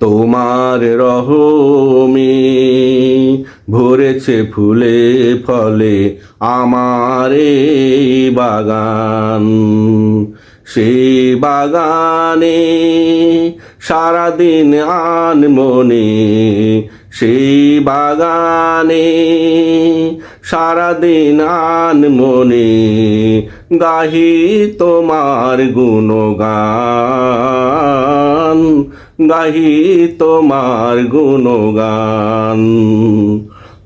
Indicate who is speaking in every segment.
Speaker 1: তোমার রহমে ভরেছে ফুলে ফলে আমার বাগান। সেই বাগানে সারাদিন আন মনে সেই বাগানে সারাদিন আন মনে গাহি তোমার গুণগান। গাহি তোমার গুণগান।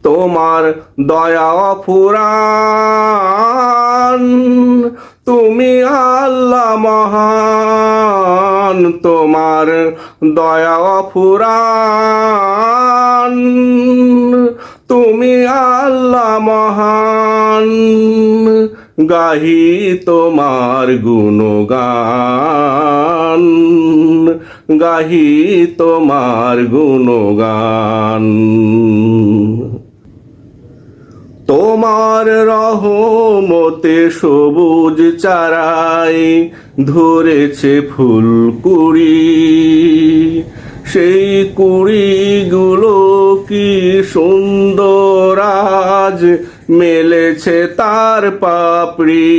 Speaker 1: তোমার দয়া ফুরান, তুমি আল্লাহ মহান। তোমার দয়া ফুরান, তুমি আল্লাহ মহান। গাহি তোমার গুণগান। গাহি তোমার গুণগান। তোমার রহমতে সবুজ চারাই ধরেছে ফুল কুড়ি। সেই কুড়িগুলো কি সুন্দর আজ মেলেছে তার পাপড়ি।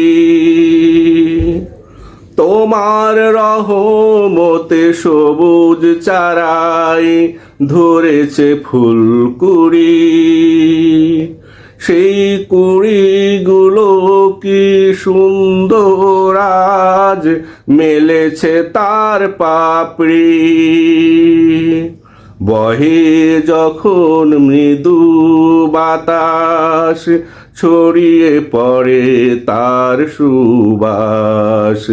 Speaker 1: তোমার রহমতে সবুজ চারাই ধরেছে ফুল কুড়ি সেই কুড়িগুলো কি সুন্দর মেলেছে তার পাপড়ি। বহে যখন মৃদু বাতাস, ছড়িয়ে পড়ে তার সুবাস।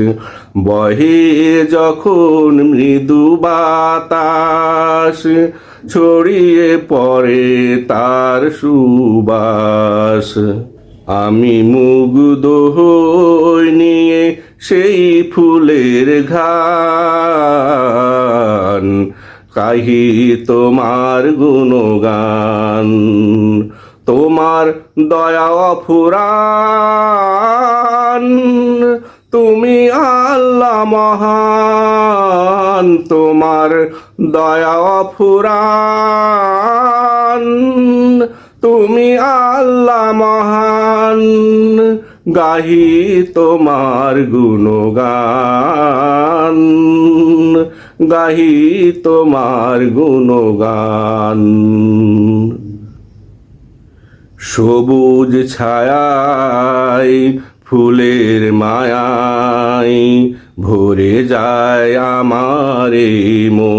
Speaker 1: বহে যখন মৃদু বাতাস, ছড়িয়ে পড়ে তার সুবাস। আমি মুগ্ধ নিয়ে সেই ফুলের ঘান কাহি তোমার গুণগান, তোমার দয়া ফুরান তুমি আল্লাহ মহান, তোমার দয়া ফুরান তুমি আল্লাহ মহান, গাহি তোমার গুণগান। গাহি তোমার গুণগান। সবুজ ছায়ায় ফুলের মায়ায় ভরে যায় আমার মন।